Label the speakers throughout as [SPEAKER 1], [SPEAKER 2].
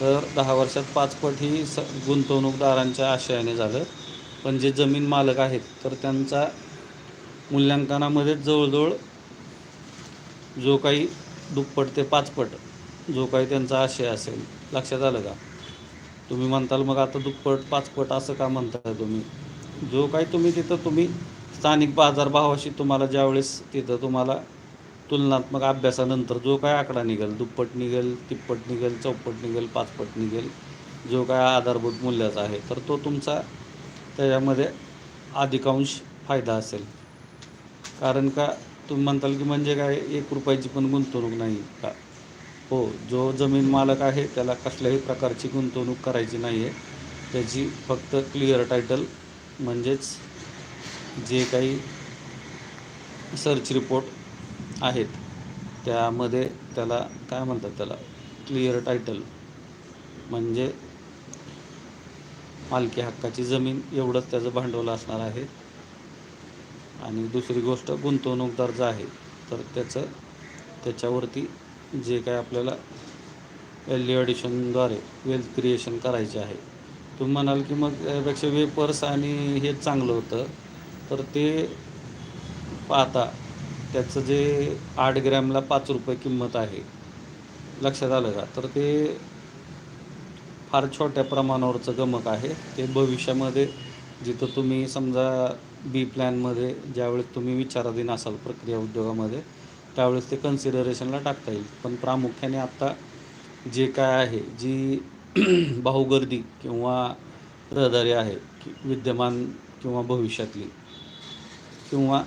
[SPEAKER 1] तर दहा वर्षात पाचपट ही स गुंतवणूकदारांच्या आशयाने झालं. पण जे जमीन मालक आहेत तर त्यांचा मूल्यांकनामध्ये जवळजवळ जो काही दुप्पट ते पाचपट जो काही त्यांचा आशय असेल लक्षात आलं का? तुम्ही म्हणताल मग आता दुप्पट पाचपट असं का म्हणताय तुम्ही? जो काही तुम्ही तिथं तुम्ही स्थानिक बाजारभावाशी तुम्हाला ज्यावेळेस तिथं तुम्हाला तुलनात्मक अभ्यासानंतर जो काय आकडा निघेल दुप्पट निघेल तिप्पट निघेल चौपट निघेल पाचपट निघेल जो काय आधारभूत मूल्याचा आहे तर तो तुमचा त्याच्यामध्ये अधिकांश फायदा असेल. कारण का तुम्ही म्हणताल की म्हणजे काय एक रुपयाची पण गुंतवणूक नाही का? हो जो जमीन मालक आहे त्याला कसल्याही प्रकारची गुंतवणूक करायची नाही आहे त्याची फक्त क्लिअर टायटल म्हणजेच जे काही सर्च रिपोर्ट आहेत. त्यामध्ये त्याला काय म्हणतात त्याला? क्लिअर टायटल म्हणजे मालकी हक्काची जमीन एवढंच त्याचं भांडवल असणार आहे. आणि दुसरी गोष्ट गुंतवणूकदार जो आहे तर त्याचं त्याच्यावरती जे काय आपल्याला व्हॅल्यू ॲडिशनद्वारे वेल्थ क्रिएशन करायचे आहे. तुम्ही म्हणाल की मग यापेक्षा वेपर्स आणि हे चांगलं होतं. तर ते पाहता त्याचं जे आठ ग्रॅमला पाच रुपये किंमत आहे लक्षात आलं का? तर ते फार छोट्या प्रमाणावरचं गमक आहे. ते भविष्यामध्ये जिथं तुम्ही समजा बी प्लॅनमध्ये ज्यावेळेस तुम्ही विचाराधीन असाल प्रक्रिया उद्योगामध्ये त्यावेळेस ते कन्सिडरेशनला टाकता येईल. पण प्रामुख्याने आत्ता जे काय आहे जी भाऊगर्दी किंवा रहदारी आहे की विद्यमान किंवा भविष्यातली किंवा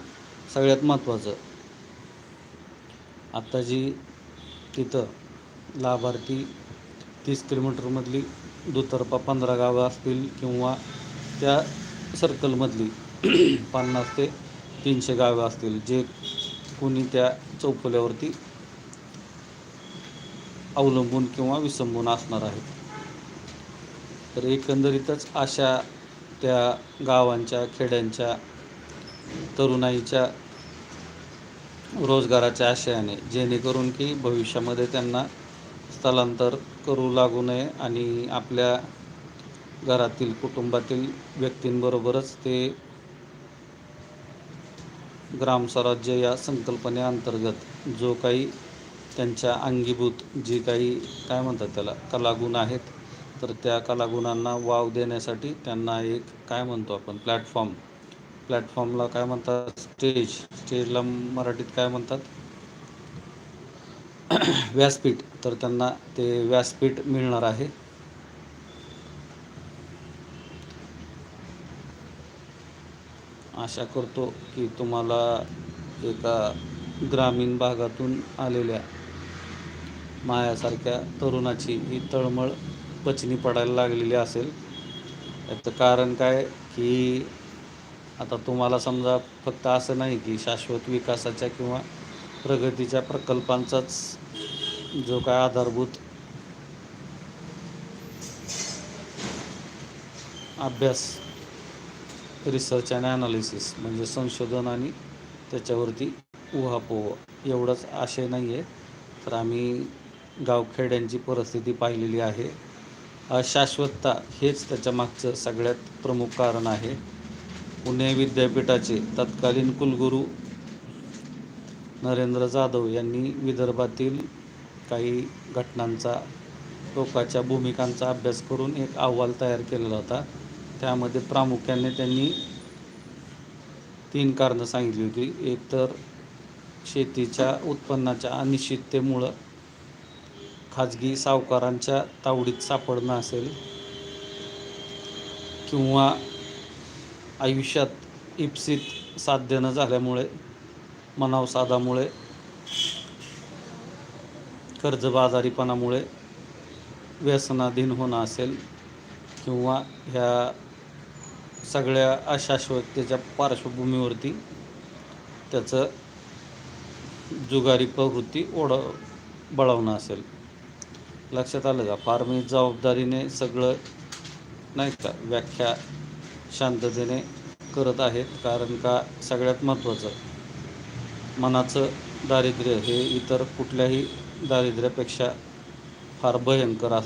[SPEAKER 1] सगळ्यात महत्त्वाचं आत्ता जी तिथं लाभार्थी तीस किलोमीटरमधली दुतर्फा पंधरा गावं असतील किंवा त्या सर्कलमधली पन्नास ते तीनशे गावं असतील जे कुणी त्या चौफुल्यावरती अवलंबून किंवा विसंबून असणार आहेत. तर एकंदरीतच अशा त्या गावांच्या खेड्यांच्या तरुणाईच्या रोजगाराच्या आशयाने जेणेकरून की भविष्यामध्ये त्यांना स्थलांतर करू लागू नये आणि आपल्या घरातील कुटुंबातील व्यक्तींबरोबरच ते ग्रामस्वराज्य या संकल्पनेअंतर्गत जो काही त्यांच्या अंगीभूत जी काही काय म्हणतात त्याला कलागुण आहेत तर त्या कलागुणांना वाव देण्यासाठी त्यांना एक काय म्हणतो आपण प्लॅटफॉर्म प्लॅटफॉर्मला काय म्हणतात? स्टेज स्टेजला मराठीत काय म्हणतात? व्यासपीठ. तर त्यांना ते व्यासपीठ मिळणार आहे. आशा करतो की तुम्हाला एका ग्रामीण भागातून आलेल्या मायासारख्या तरुणाची ही तळमळ पचनी पडायला लागलेली असेल. याचं कारण काय? की आता तुम्हाला समजा फक्त असं नाही की शाश्वत विकासाच्या किंवा प्रगतीच्या प्रकल्पांचाच जो काय आधारभूत अभ्यास रिसर्च अँड ॲनालिसिस म्हणजे संशोधन आणि त्याच्यावरती उहापोह एवढंच आशय नाही आहे तर आम्ही गावखेड्यांची परिस्थिती पाहिलेली आहे. अशाश्वतता हेच त्याच्या मागचं सगळ्यात प्रमुख कारण आहे. पुणे विद्यापीठाचे तत्कालीन कुलगुरू नरेंद्र जाधव यांनी विदर्भातील काही घटनांचा टोकाच्या भूमिकांचा अभ्यास करून एक अहवाल तयार केलेला होता. त्यामध्ये प्रामुख्याने त्यांनी तीन कारणं सांगितली होती. एक तर शेतीच्या उत्पन्नाच्या अनिश्चिततेमुळं खाजगी सावकारांच्या तावडीत सापडणं असेल किंवा आयुष्यात इप्सित साध्य न झाल्यामुळे मनावसादामुळे कर्जबाजारीपणामुळे व्यसनाधीन होणं असेल किंवा ह्या सगळ्या अशाश्वततेच्या पार्श्वभूमीवरती त्याचं जुगारी प्रवृत्ती ओढ बळावणं असेल. लक्षात आलं का? फार मी जबाबदारीने सगळं नाही का व्याख्या शांततेने करत आहेत कारण का सगळ्यात महत्त्वाचं मनाचं दारिद्र्य हे इतर कुठल्याही दारिद्र्यापेक्षा फार भयंकर असतं.